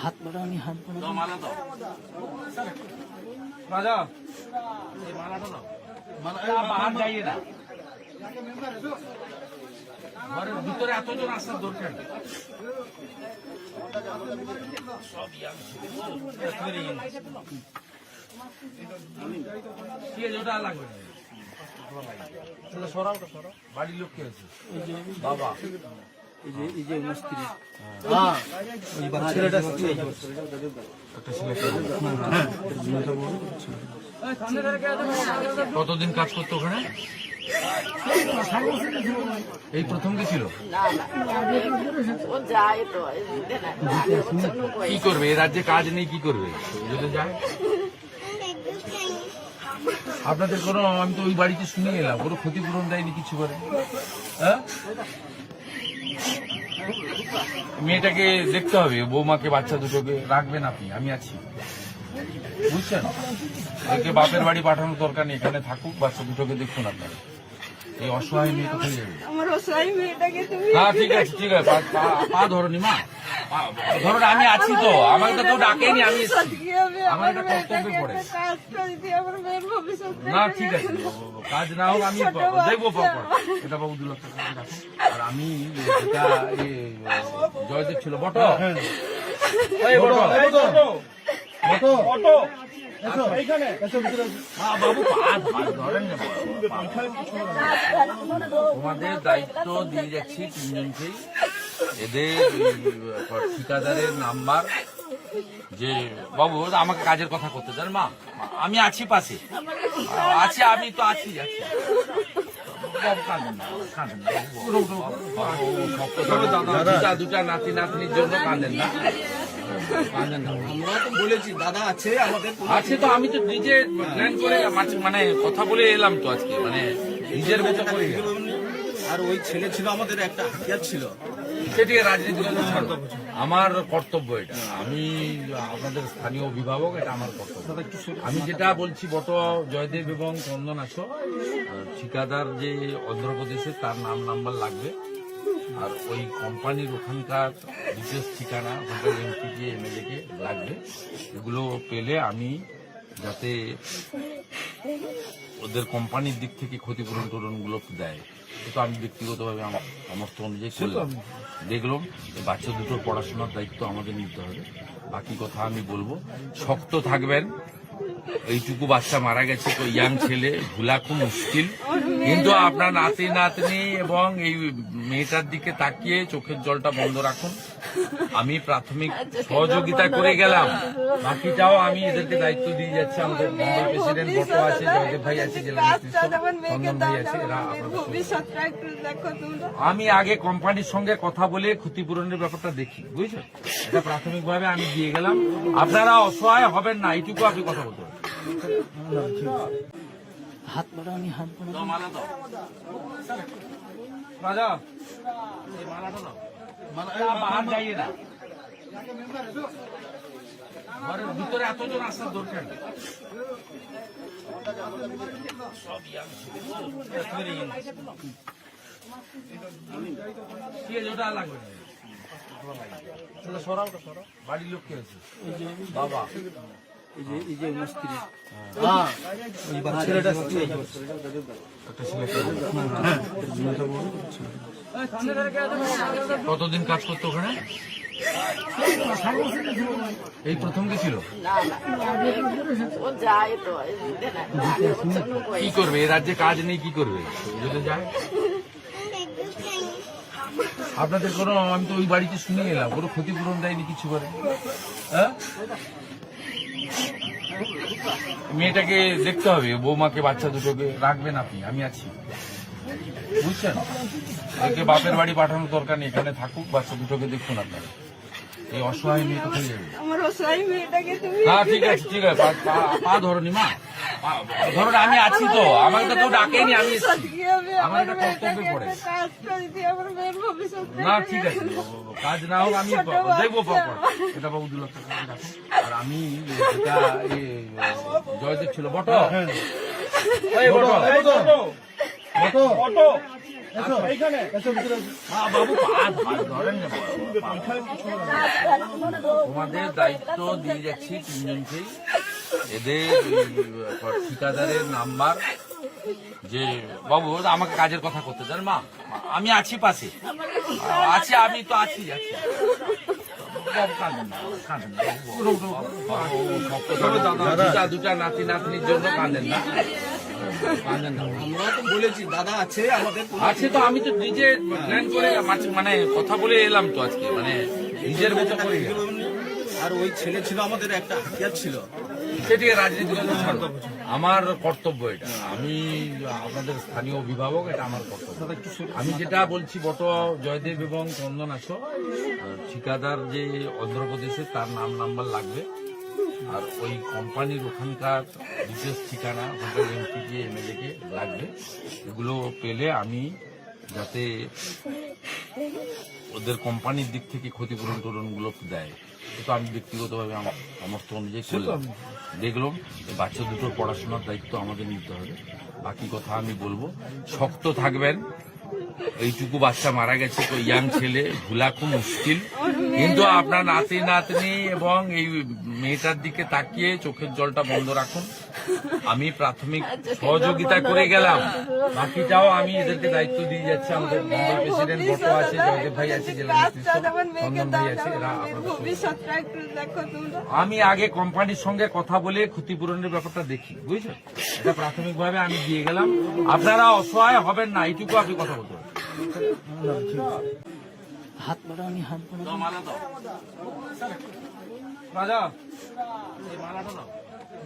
হাত বাড়ানি হাত বাড়ানি মালা দাও। রাজা এই মালাটা দাও। বাহার যাইয়ে না ঘরের ভিতরে এতজন আসার দরকার নেই। সব young ছেলে। very young। ঠিক আছে ওটা লাগবে? সরাও সরাও বাড়ির লোক কে আছে? বাবা। এই যে এই যে আমার স্ত্রী। ছেলেটা কতদিন কাজ করতো ওখানে? এই প্রথম কি ছিল। কি করবে? এই রাজ্যে কাজ নেই কি করবে? যদি যায় আপনাদের কোনো আমি তো ওই বাড়িতে শুনে এলাম কোনো ক্ষতিপূরণ দেয়নি কিছু করে? হ্যাঁ? মেয়েটাকে দেখতে হবে, বৌমাকে, বাচ্চা দুটোকে রাখবেন আপনি, আমি আছি। বুঝছেন? ওকে বাপের বাড়ি পাঠানোর দরকার নেই, এখানে থাকুক, বাচ্চা দুটোকে দেখুন আপনারা। এই অসহায় মেয়ে কোথায় যাবে আমার অসহায় মেয়েটাকে তুমি হ্যাঁ ঠিক আছে ঠিক আছে। পা- পা ধরনি মা। ধরো না, আমি আছি তো। আমাকে তো কেউ ডাকেনি আমি আমার আমার মেয়েটাকে কর্তব্যে পড়ে একটা আমার না ঠিক আছে কাজ না হোক আমি দেখব পর এটা বাবু দু লক্ষ টাকা আর আমি যেটা জয়দেব ছিল বট এই বট হ্যাঁ। তোমাদের দায়িত্ব দিয়ে যাচ্ছি তিনজনকেই এদের ঠিকাদারের নাম্বার যে বাবু আমাকে কাজের কথা করতে দেন মা আমি আছি পাশে আছি আমি তো আছি আছি দুটা নাতি নাতনির জন্য কাঁদেন না আমরা তো বলেছি দাদা আছে আমাদের আছে তো আমি তো নিজে প্ল্যান করে মানে কথা বলে এলাম তো আজকে মানে নিজের মতো করে। আর ওই ছেলে ছিল আমাদের একটা হাতিয়ার ছিল। সেটিকে রাজনীতি আমার কর্তব্য এটা। আমি আপনাদের স্থানীয় অভিভাবক এটা আমার কর্তব্য। আমি যেটা বলছি বট জয়দেব এবং চন্দন আছো আহ, ঠিকাদার যে অন্ধ্রপ্রদেশে তার নাম নাম্বার লাগবে। আর ওই কোম্পানির ওখানকার বিশেষ ঠিকানা ওখানকার এমপিকে এমএলএ কে লাগবে। এগুলো পেলে আমি যাতে ওদের কোম্পানির দিক থেকে ক্ষতিপূরণ টরণগুলো দেয় তো আমি ব্যক্তিগতভাবে আমার সমর্থ অনুযায়ী করলাম। দেখলাম যে বাচ্চা দুটোর পড়াশোনার দায়িত্ব আমাদের নিতে হবে। বাকি কথা আমি বলব শক্ত থাকবেন। এইটুকু বাচ্চা মারা গেছে তো ইয়াং ছেলে ভুলা খুব মুশকিল। কিন্তু আপনার নাতি নাতনি এবং এই মেয়েটার দিকে তাকিয়ে চোখের জলটা বন্ধ রাখুন। আমি প্রাথমিক সহযোগিতা করে গেলাম। বাকিটাও আমি এদেরকে দায়িত্ব দিয়ে যাচ্ছি। আমাদের মন্ডল প্রেসিডেন্ট বট আছে জয়দেব ভাই আছে জেলা চন্দন ভাই আছে এরা আমি আগে কোম্পানির সঙ্গে কথা বলে ক্ষতিপূরণের ব্যাপারটা দেখি বুঝছেন এটা প্রাথমিকভাবে আমি দিয়ে গেলাম। আপনারা অসহায় হবেন না এইটুকু আপনি কথা বলতে পারেন হাত বাড়ানি হাত বাড়ানি মালা দাও। রাজা এই মালাটা দাও। বাহার যাইয়ে না ঘরের ভিতরে এতজন আসার দরকার নেই। সব। ওটা লাগবে সরাও বাড়ির লোক কে আছে? বাবা। কতদিন কাজ করতো ওখানে? এই প্রথম কি ছিল। কি করবে? এই রাজ্যে কাজ নেই কি করবে? যদি যায়? আপনাদের কোনো আমি তো ওই বাড়িতে শুনে এলাম কোনো ক্ষতিপূরণ দেয়নি কিছু করে? হ্যাঁ? মেয়েটাকে দেখতে হবে, বৌমাকে, বাচ্চা দুটোকে রাখবেন আপনি, আমি আছি। বুঝছেন? বাপের বাড়ি পাঠানোর দরকার নেই, এখানে থাকুক, বাচ্চা দুটোকে দেখুন আপনারা। এই অসহায় মেয়ে কোথায় যাবে। আমার অসহায় মেয়েটাকে তুমি হ্যাঁ ঠিক আছে ঠিক আছে পা- ধরনি মা। ধরো আমি আছি তো। আমাকে তো কেউ ডাকেনি আমি আমার আমার এটা মেয়েটাকে পড়ে আমার না ঠিক আছে কাজ না হোক আমি দেখব এটা বাবু দু লক্ষ টাকা আর আমি যেটা জয়দেব ছিল বট এই বট তোমাদের দায়িত্ব দিয়ে যাচ্ছি তিনজনকেই এদের ঠিকাদারের নাম্বার যে বাবু আমাকে কাজের কথা করতে দেন মা আমি আছি পাশে আছি আমি তো আছি আছি দুটা নাতি নাতনির জন্য কাঁদেন না আমরা তো বলেছি দাদা আছে আমাদের আছে তো আমি তো নিজে প্ল্যান করে মানে কথা বলে এলাম তো আজকে মানে নিজের মতো করে। আর ওই ছেলে ছিল আমাদের একটা হাতিয়ার ছিল। সেটিকে রাজনীতি আমার কর্তব্য এটা। আমি আপনাদের স্থানীয় অভিভাবক এটা আমার কর্তব্য। আমি যেটা বলছি বট জয়দেব এবং চন্দন আছো ঠিকাদার যে অন্ধ্রপ্রদেশে তার নাম নাম্বার লাগবে। আর ওই কোম্পানির ওখানকার বিশেষ ঠিকানা ওখানকার এমপিকে এমএলএ কে লাগবে। এগুলো পেলে আমি যাতে ওদের কোম্পানির দিক থেকে ক্ষতিপূরণ টরণগুলো দেয় তো আমি ব্যক্তিগতভাবে আমার সমস্ত অনুযায়ী করলাম। দেখলাম বাচ্চা দুটোর পড়াশোনার দায়িত্ব আমাদের নিতে হবে। বাকি কথা আমি বলব শক্ত থাকবেন। এইটুকু বাচ্চা মারা গেছে তো ইয়াং ছেলে ভুলা খুব মুশকিল। কিন্তু আপনার নাতি নাতনি এবং এই মেয়েটার দিকে তাকিয়ে চোখের জলটা বন্ধ রাখুন। আমি প্রাথমিক সহযোগিতা করে গেলাম। বাকিটাও আমি এদেরকে দায়িত্ব দিয়ে যাচ্ছি আমাদের মন্ডল প্রেসিডেন্ট বটো আছে জয়দেব ভাই আছে জেলা চন্দন ভাই আছে এরা আমি আগে কোম্পানির সঙ্গে কথা বলে ক্ষতিপূরণের ব্যাপারটা দেখি বুঝছ? এটা প্রাথমিকভাবে আমি দিয়ে গেলাম। আপনারা অসহায় হবেন না এইটুকু আপনি কথা বলতে হাত বাড়ানি হাত বাড়ানি মালা দাও। রাজা, এই মালাটা দাও।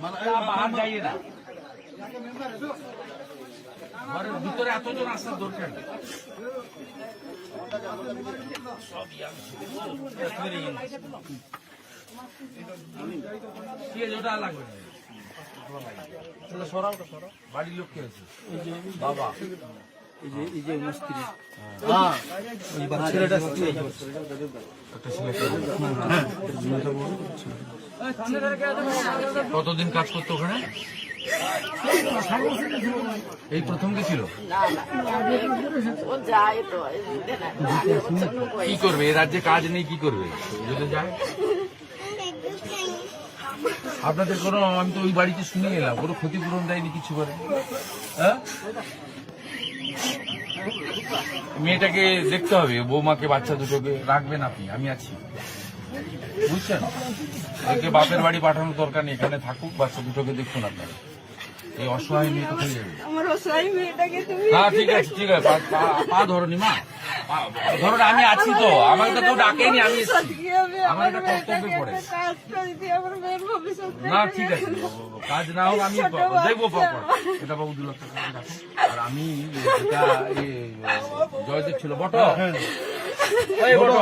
মালা বাহার যাইয়ে না ভিতরে এতজন আসার দরকার সব ওটা লাগবে। বাড়ির লোক কে আছে বাবা। কতদিন কাজ করতো ওখানে? এই প্রথম কি ছিল। কি করবে? এই রাজ্যে কাজ নেই কি করবে? যদি যায়? আপনাদের কোনো আমি তো ওই বাড়িতে শুনে এলাম কোনো ক্ষতিপূরণ দেয়নি কিছু করে? হ্যাঁ? মেয়েটাকে দেখতে হবে বৌমাকে বাচ্চা দুটোকে রাখবেন আপনি আমি আছি। বুঝছেন? একে বাপের বাড়ি পাঠানোর দরকার নেই এখানে থাকুক বাচ্চা দুটোকে দেখুন আপনারা। এই অসহায় মেয়ে কোথায় যাবে। হ্যাঁ ঠিক আছে ঠিক আছে পা ধরনি মা। ধরুন আমি আছি তো। আমাকে তো কেউ ডাকেনি আমি আমার একটা কর্তব্য পড়ে। না ঠিক আছে কাজ না হোক আমি দেখব এটা বাবু দু লক্ষ টাকা আর আমি এটা জয়দেব ছিল বটো। এই বটো।